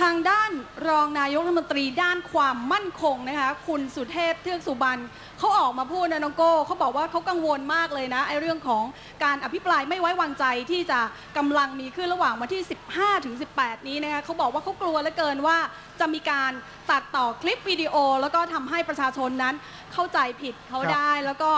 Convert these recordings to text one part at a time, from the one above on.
ทางด้านรองนายกรัฐมนตรีด้านความมั่นคงนะคะคุณสุเทพเทือกสุบรรณเขาออกมาพูดนะน้องโก้เขาบอกว่าเขากังวลมากเลยนะไอ้เรื่องของการอภิปรายไม่ไว้วางใจที่จะกำลังมีขึ้นระหว่างวันที่ 15 ถึง 18 นี้นะคะเขาบอกว่าเขากลัวเหลือเกินว่าจะมีการ ตัดต่อคลิปวิดีโอ แล้วก็ทำให้ประชาชนนั้นเข้าใจผิดเขาครับ ได้ แล้วก็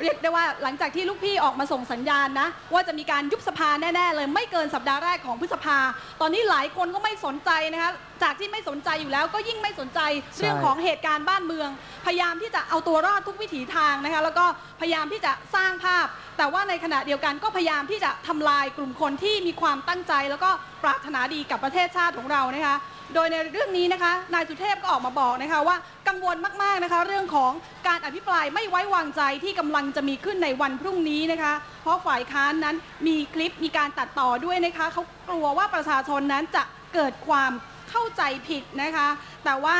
เรียกได้ว่าหลังจากที่ลูกพี่ออกมาส่งสัญญาณนะ ว่าจะมีการยุบสภาแน่ ๆ เลย ไม่เกินสัปดาห์แรกของพฤษภา ตอนนี้หลายคนก็ไม่สนใจนะคะจากที่ไม่สนใจอยู่แล้วก็ยิ่งไม่สนใจใช่เรื่องของเหตุการณ์บ้านเมือง พยายามที่จะเอาตัวรอดทุกวิถีทางนะคะแล้วก็พยายามที่จะสร้างภาพ แต่ว่าในขณะเดียวกันก็พยายามที่จะทำลายกลุ่มคนที่มีความตั้งใจ แล้วก็ปรารถนาดีกับประเทศชาติของเรานะคะโดยในเรื่องนี้นะคะนายสุเทพก็ออกมาบอกนะคะว่ากังวลมากๆนะคะเรื่องของการอภิปรายไม่ไว้วางใจที่กำลังจะมีขึ้นในวันพรุ่งนี้นะคะ เพราะฝ่ายค้านนั้นมีคลิปมีการตัดต่อด้วยนะคะเขากลัวว่าประชาชนนั้นจะเกิดความ เข้าใจผิดนะคะ แต่ว่า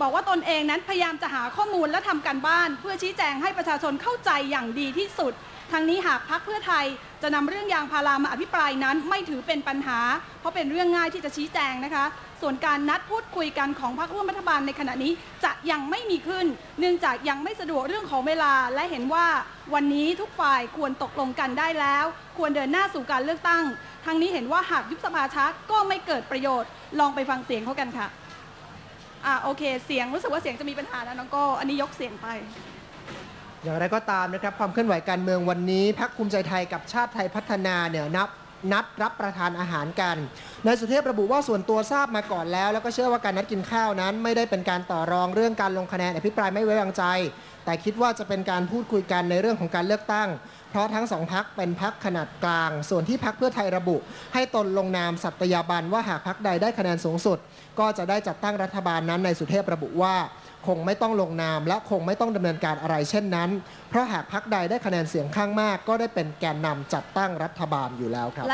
บอกว่าตนเองนั้นพยายามจะหาข้อมูลและทำการบ้าน เพื่อชี้แจงให้ประชาชนเข้าใจอย่างดีที่สุดทางนี้หากพักเพื่อไทยจะนำเรื่องยางพารามาอภิปรายนั้น ไม่ถือเป็นปัญหา เพราะเป็นเรื่องง่ายที่จะชี้แจงนะคะ ส่วนการนัดพูดคุยกันของพรรคร่วมรัฐบาลในขณะนี้จะยังไม่มีขึ้น เนื่องจากยังไม่สะดวกเรื่องของเวลา และเห็นว่าวันนี้ทุกฝ่ายควรตกลงกันได้แล้ว ควรเดินหน้าสู่การเลือกตั้งทางนี้เห็นว่าหากยุบสภาช้าก็ไม่เกิดประโยชน์ ลองไปฟังเสียงเขากันค่ะ อ่าโอเค เสียงรู้สึกว่าเสียงจะมีปัญหานะน้องโก้อันนี้ยกเสียงไป อย่างไรก็ตามนะครับความเคลื่อนไหวการเมืองวันนี้พักภูมิใจไทยกับชาติไทยพัฒนาเนี่ยนับนัดรับประทานอาหารกันนายสุเทพระบุว่าส่วนตัวทราบมาก่อนแล้ว แล้วก็เชื่อว่าการนัดกินข้าวนั้น ไม่ได้เป็นการต่อรองเรื่องการลงคะแนนอภิปรายไม่ไว้วางใจ แต่คิดว่าจะเป็นการพูดคุยกันในเรื่องของการเลือกตั้ง เพราะทั้งสองพักเป็นพักขนาดกลาง ส่วนที่พักเพื่อไทยระบุ ให้ตนลงนามสัตยาบันว่าหากพักใดได้คะแนนสูงสุด ก็จะได้จัดตั้งรัฐบาลนั้นในสุเทพระบุว่าคงไม่ต้องลงนาม และคงไม่ต้องดำเนินการอะไรเช่นนั้น เพราะหากพักใดได้คะแนนเสียงข้างมาก ก็ได้เป็นแกนนำจัดตั้งรัฐบาลอยู่แล้วครับ